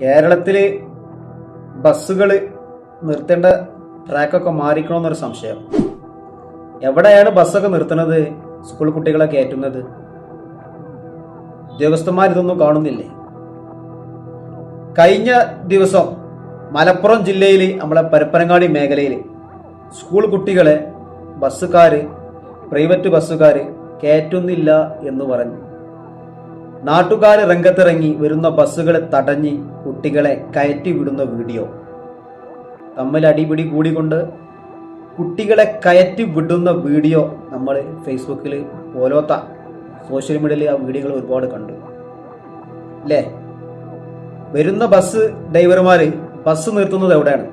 കേരളത്തിൽ ബസ്സുകൾ നിർത്തേണ്ട ട്രാക്കൊക്കെ മാറിക്കണമെന്നൊരു സംശയം. എവിടെയാണ് ബസ്സൊക്കെ നിർത്തുന്നത്? സ്കൂൾ കുട്ടികളെ കയറ്റുന്നത് ഉദ്യോഗസ്ഥന്മാർ ഇതൊന്നും കാണുന്നില്ലേ? കഴിഞ്ഞ ദിവസം മലപ്പുറം ജില്ലയിൽ നമ്മളെ പരപ്പനങ്ങാടി മേഖലയിൽ സ്കൂൾ കുട്ടികളെ ബസ്സുകാർ പ്രൈവറ്റ് ബസ്സുകാർ കയറ്റുന്നില്ല എന്ന് പറഞ്ഞു. നാട്ടുകാർ രംഗത്തിറങ്ങി വരുന്ന ബസ്സുകളെ തടഞ്ഞ് കുട്ടികളെ കയറ്റി വിടുന്ന വീഡിയോ. തമ്മിൽ അടിപിടി കൂടിക്കൊണ്ട് കുട്ടികളെ കയറ്റി വിടുന്ന വീഡിയോ നമ്മൾ ഫേസ്ബുക്കിൽ ഓരോത്ത സോഷ്യൽ മീഡിയയിൽ ആ വീഡിയോകൾ ഒരുപാട് കണ്ടു. അല്ലേ വരുന്ന ബസ് ഡ്രൈവർമാർ ബസ് നിർത്തുന്നത് എവിടെയാണ്?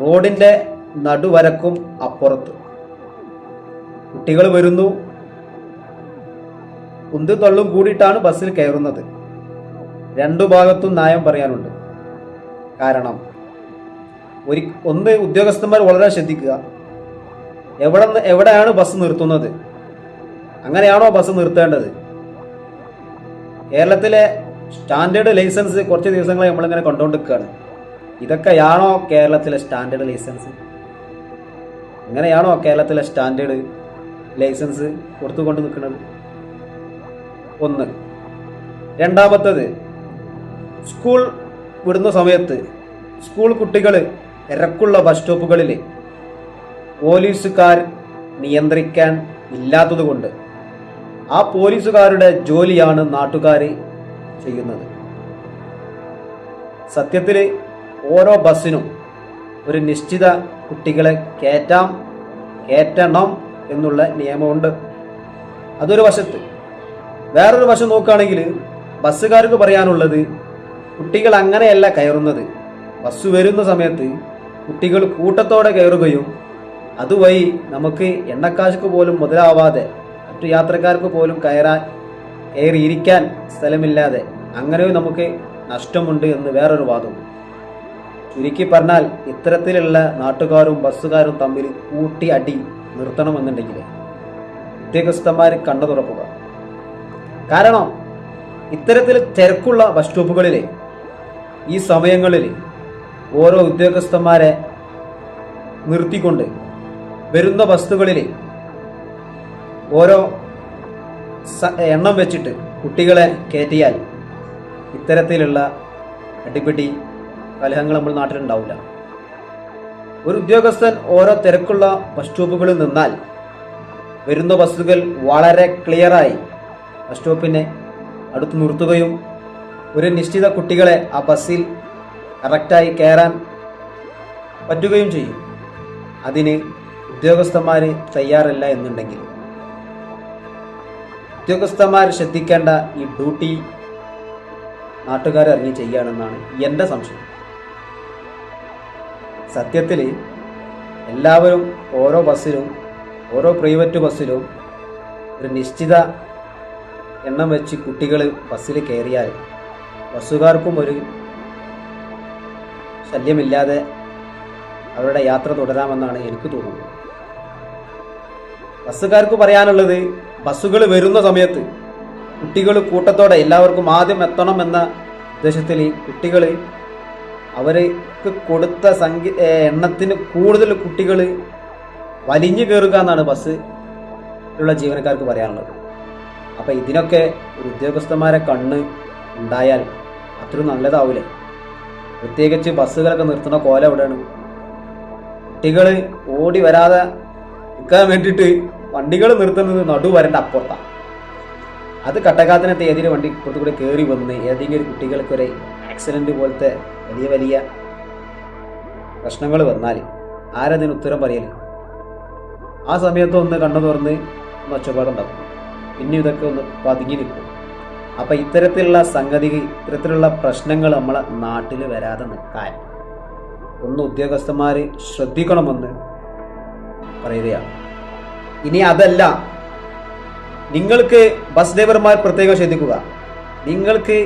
റോഡിന്റെ നടുവരക്കും അപ്പുറത്ത്. കുട്ടികൾ വരുന്നു ഉന്തും തള്ളും കൂടിയിട്ടാണ് ബസ്സിൽ കയറുന്നത്. രണ്ടു ഭാഗത്തും ന്യായം പറയാനുണ്ട്. കാരണം ഒരു ഒന്ന് ഉദ്യോഗസ്ഥന്മാർ വളരെ ശ്രദ്ധിക്കുക. എവിടെ എവിടെയാണ് ബസ് നിർത്തുന്നത്? അങ്ങനെയാണോ ബസ് നിർത്തേണ്ടത്? കേരളത്തിലെ സ്റ്റാൻഡേർഡ് ലൈസൻസ് കുറച്ച് ദിവസങ്ങളെ നമ്മളിങ്ങനെ കൊണ്ടുകൊണ്ടിരിക്കുകയാണ്. ഇതൊക്കെയാണോ കേരളത്തിലെ സ്റ്റാൻഡേർഡ് ലൈസൻസ്? ഇങ്ങനെയാണോ കേരളത്തിലെ സ്റ്റാൻഡേർഡ് ലൈസൻസ് കൊടുത്തുകൊണ്ട് നിൽക്കുന്നത്? ഒന്ന്. രണ്ടാമത്തത് സ്കൂൾ വിടുന്ന സമയത്ത് സ്കൂൾ കുട്ടികൾ ഇറക്കുള്ള ബസ് സ്റ്റോപ്പുകളിൽ പോലീസുകാർ നിയന്ത്രിക്കാൻ ഇല്ലാത്തതുകൊണ്ട് ആ പോലീസുകാരുടെ ജോലിയാണ് നാട്ടുകാർ ചെയ്യുന്നത്. സത്യത്തിൽ ഓരോ ബസ്സിനും ഒരു നിശ്ചിത കുട്ടികളെ കയറ്റാം കയറ്റണം എന്നുള്ള നിയമമുണ്ട്. അതൊരു വശത്ത് വേറൊരു വശം നോക്കുകയാണെങ്കിൽ ബസ്സുകാർക്ക് പറയാനുള്ളത് കുട്ടികൾ അങ്ങനെയല്ല കയറുന്നത്. ബസ് വരുന്ന സമയത്ത് കുട്ടികൾ കൂട്ടത്തോടെ കയറുകയും അതുവഴി നമുക്ക് എണ്ണക്കാശുക്ക് പോലും മുതലാവാതെ മറ്റു യാത്രക്കാർക്ക് പോലും കയറാൻ കയറിയിരിക്കാൻ സ്ഥലമില്ലാതെ അങ്ങനെ നമുക്ക് നഷ്ടമുണ്ട് എന്ന് വേറൊരു വാദം. ചുരുക്കി പറഞ്ഞാൽ ഇത്തരത്തിലുള്ള നാട്ടുകാരും ബസ്സുകാരും തമ്മിൽ കൂട്ടി അടി നിർത്തണമെന്നുണ്ടെങ്കിൽ ഉദ്യോഗസ്ഥന്മാർ കണ്ണു തുറക്കുക കാരണം ഇത്തരത്തിൽ തിരക്കുള്ള ബസ് സ്റ്റോപ്പുകളിൽ ഈ സമയങ്ങളിൽ ഓരോ ഉദ്യോഗസ്ഥന്മാരെ നിർത്തിക്കൊണ്ട് വരുന്ന ബസ്സുകളിൽ ഓരോ എണ്ണം വെച്ചിട്ട് കുട്ടികളെ കയറ്റിയാൽ ഇത്തരത്തിലുള്ള അടിപിടി കലഹങ്ങൾ നമ്മൾ നാട്ടിലുണ്ടാവില്ല. ഒരു ഉദ്യോഗസ്ഥൻ ഓരോ തിരക്കുള്ള ബസ് സ്റ്റോപ്പുകളിൽ നിന്നാൽ വരുന്ന ബസ്സുകൾ വളരെ ക്ലിയറായി ബസ് സ്റ്റോപ്പിനെ അടുത്ത് നിർത്തുകയും ഒരു നിശ്ചിത കുട്ടികളെ ആ ബസ്സിൽ കറക്റ്റായി കയറാൻ പറ്റുകയും ചെയ്യും. അതിന് ഉദ്യോഗസ്ഥന്മാർ തയ്യാറല്ല എന്നുണ്ടെങ്കിൽ. ഉദ്യോഗസ്ഥന്മാർ ശ്രദ്ധിക്കേണ്ട ഈ ഡ്യൂട്ടി നാട്ടുകാർ ഇറങ്ങി ചെയ്യുകയാണെന്നാണ് എന്റെ സംശയം. സത്യത്തിൽ എല്ലാവരും ഓരോ ബസ്സിലും ഓരോ പ്രൈവറ്റ് ബസ്സിലും ഒരു നിശ്ചിത എണ്ണം വെച്ച് കുട്ടികൾ ബസ്സിൽ കയറിയാൽ ബസ്സുകാർക്കും ഒരു ശല്യമില്ലാതെ അവരുടെ യാത്ര തുടരാമെന്നാണ് എനിക്ക് തോന്നുന്നത്. ബസ്സുകാർക്ക് പറയാനുള്ളത് ബസ്സുകൾ വരുന്ന സമയത്ത് കുട്ടികൾ കൂട്ടത്തോടെ എല്ലാവർക്കും ആദ്യം എത്തണം എന്ന ഉദ്ദേശത്തിൽ കുട്ടികൾ അവർക്ക് കൊടുത്ത സംഖ്യ എണ്ണത്തിന് കൂടുതൽ കുട്ടികൾ വലിഞ്ഞു കയറുക എന്നാണ് ബസ് ഉള്ള ജീവനക്കാർക്ക് പറയാനുള്ളത്. അപ്പം ഇതിനൊക്കെ ഒരു ഉദ്യോഗസ്ഥന്മാരെ കണ്ണ് ഉണ്ടായാൽ അത്ര നല്ലതാവൂലേ? പ്രത്യേകിച്ച് ബസ്സുകളൊക്കെ നിർത്തുന്ന കോല എവിടെയാണ്? കുട്ടികൾ ഓടി വരാതെ നിൽക്കാൻ വേണ്ടിയിട്ട് വണ്ടികൾ നിർത്തുന്നത് നടുവരന്റെ അപ്പുറത്താണ് അത് കട്ടക്കാത്തിനത്തെ ഏതെങ്കിലും വണ്ടി ഇപ്പുറത്ത് കൂടെ കയറി വന്ന് ഏതെങ്കിലും കുട്ടികൾക്കൊരു ആക്സിഡന്റ് പോലത്തെ വലിയ വലിയ പ്രശ്നങ്ങൾ വന്നാൽ ആരതിന് ഉത്തരം പറയൽ? ആ സമയത്ത് ഒന്ന് കണ്ണു തുറന്ന് ഒച്ചപ്പാടുണ്ടാക്കും. പിന്നെ ഇതൊക്കെ ഒന്ന് പതുങ്ങി നിൽക്കും. അപ്പം ഇത്തരത്തിലുള്ള സംഗതി ഇത്തരത്തിലുള്ള പ്രശ്നങ്ങൾ നമ്മളെ നാട്ടിൽ വരാതെ നിൽക്കാൻ ഒന്ന് ഉദ്യോഗസ്ഥന്മാർ ശ്രദ്ധിക്കണമെന്ന് പറയുകയാണ്. ഇനി അതല്ല നിങ്ങൾക്ക് ബസ് ഡ്രൈവർമാർ പ്രത്യേകം ശ്രദ്ധിക്കുക. നിങ്ങൾക്ക്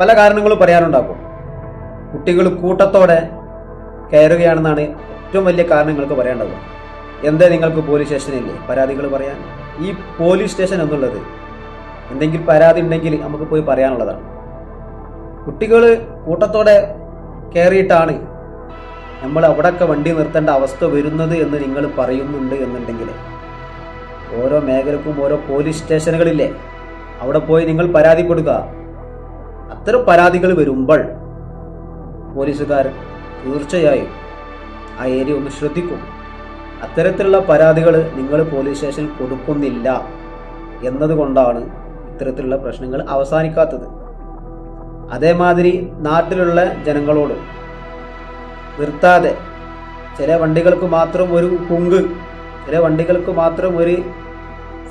പല കാരണങ്ങളും പറയാനുണ്ടാകും. കുട്ടികൾ കൂട്ടത്തോടെ കയറുകയാണെന്നാണ് ഏറ്റവും വലിയ കാരണം നിങ്ങൾക്ക് പറയാനുണ്ടാവുക എന്താ നിങ്ങൾക്ക് പോലീസ് സ്റ്റേഷനില്ലേ? പരാതികൾ പറയാൻ? ഈ പോലീസ് സ്റ്റേഷൻ എന്നുള്ളത് എന്തെങ്കിലും പരാതി ഉണ്ടെങ്കിൽ നമുക്ക് പോയി പറയാനുള്ളതാണ്. കുട്ടികൾ കൂട്ടത്തോടെ കയറിയിട്ടാണ് നമ്മൾ അവിടെയൊക്കെ വണ്ടി നിർത്തേണ്ട അവസ്ഥ വരുന്നത് എന്ന് നിങ്ങൾ പറയുന്നുണ്ട് എന്നുണ്ടെങ്കിൽ ഓരോ മേഖലക്കും ഓരോ പോലീസ് സ്റ്റേഷനുകളില്ലേ അവിടെ പോയി നിങ്ങൾ പരാതി കൊടുക്കുക അത്തരം പരാതികൾ വരുമ്പോൾ പോലീസുകാർ തീർച്ചയായും ആ ഏരിയ ഒന്ന് ശ്രദ്ധിക്കും. അത്തരത്തിലുള്ള പരാതികൾ നിങ്ങൾ പോലീസ് സ്റ്റേഷനിൽ കൊടുക്കുന്നില്ല എന്നതുകൊണ്ടാണ് ഇത്തരത്തിലുള്ള പ്രശ്നങ്ങൾ അവസാനിക്കാത്തത്. അതേമാതിരി നാട്ടിലുള്ള ജനങ്ങളോട് നിർത്താതെ ചില വണ്ടികൾക്ക് മാത്രം ഒരു കുങ്ക് ചില വണ്ടികൾക്ക് മാത്രം ഒരു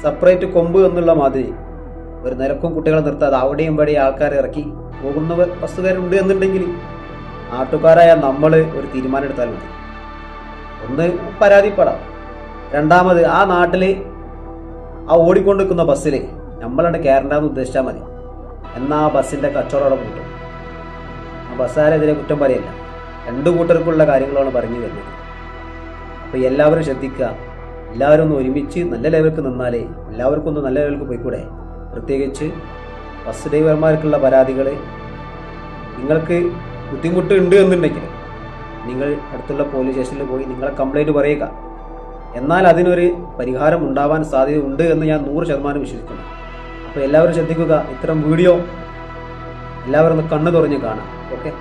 സെപ്പറേറ്റ് കൊമ്പ് എന്നുള്ള മാതിരി ഒരു നിരക്കും കുട്ടികളെ നിർത്താതെ അവിടെയും ഇവിടെയും ആൾക്കാരെ ഇറക്കി പോകുന്ന ബസ്സുകാരുണ്ട് എന്നുണ്ടെങ്കിൽ നാട്ടുകാരായ നമ്മൾ ഒരു തീരുമാനം എടുത്താൽ മതി. ഒന്ന് പരാതിപ്പെടാം. രണ്ടാമത് ആ നാട്ടിൽ ആ ഓടിക്കൊണ്ടിരിക്കുന്ന ബസ്സിൽ നമ്മളവിടെ കയറണ്ടെന്ന് ഉദ്ദേശിച്ചാൽ മതി. എന്നാൽ ആ ബസ്സിന്റെ കച്ചവടം കൂട്ടും. ആ ബസ്സുകാരെതിരെ കുറ്റം പറയല്ല. രണ്ടു കൂട്ടർക്കുള്ള കാര്യങ്ങളാണ് പറഞ്ഞു വരുന്നത്. അപ്പോൾ എല്ലാവരും ശ്രദ്ധിക്കുക. എല്ലാവരും ഒന്ന് ഒരുമിച്ച് നല്ല ലെവലിൽ നിന്നാലേ എല്ലാവർക്കും ഒന്ന് നല്ല ലെവലിൽ പോയിക്കൂടെ? പ്രത്യേകിച്ച് ബസ് ഡ്രൈവർമാർക്കുള്ള പരാതികൾ നിങ്ങൾക്ക് ബുദ്ധിമുട്ട് ഉണ്ട് എന്നുണ്ടെങ്കിൽ നിങ്ങൾ അടുത്തുള്ള പോലീസ് സ്റ്റേഷനിൽ പോയി നിങ്ങളെ കംപ്ലൈന്റ് പറയുക. എന്നാൽ അതിനൊരു പരിഹാരം ഉണ്ടാവാൻ സാധ്യത ഉണ്ട് എന്ന് ഞാൻ നൂറ് ശതമാനം വിശ്വസിക്കുന്നു. അപ്പോൾ എല്ലാവരും ശ്രദ്ധിക്കുക ഇത്തരം വീഡിയോ എല്ലാവരും ഒന്ന് കണ്ണു തുറഞ്ഞ് കാണാം ഓക്കെ